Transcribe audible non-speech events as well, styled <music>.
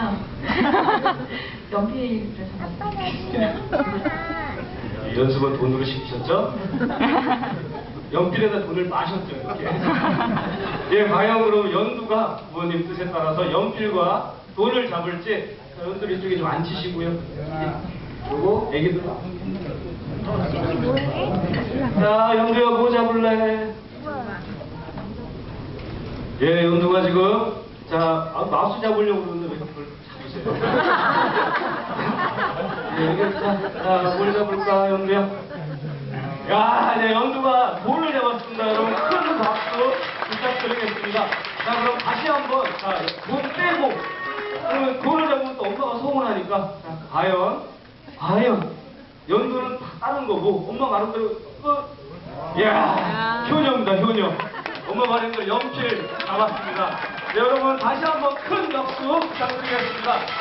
그냥 연필을 잡았어요. 연습은 돈으로 시키셨죠? <laughs> 연필에다 돈을 마셨죠, 이렇게. 예, 과연 그럼 연두가 부모님 뜻에 따라서 연필과 돈을 잡을지 자, 연두 이쪽에 좀 앉히시고요. 예. 그리고 애기들. 자, 연두야 뭐 잡을래? 예, 연두가 지금 자 아, 마우스 잡으려고 그러는데 왜 그걸 잡으세요? <laughs> 예, 여기 자, 자, 뭘 잡을까, 연두야? 야, 네, 연두가 돌을 잡았습니다. 여러분, 큰 박수 부탁드리겠습니다. 자, 그럼 다시 한 번, 자, 돈 빼고, 그러면 돌을 잡으면 또 엄마가 서운하니까, 자, 과연, 과연, 연두는 다 다른 거고, 엄마 말한 대로, 끝. 이야, 효녀입니다, 효녀. 말한 대로 연필 잡았습니다. 네, 여러분, 다시 한번 큰 박수 부탁드리겠습니다.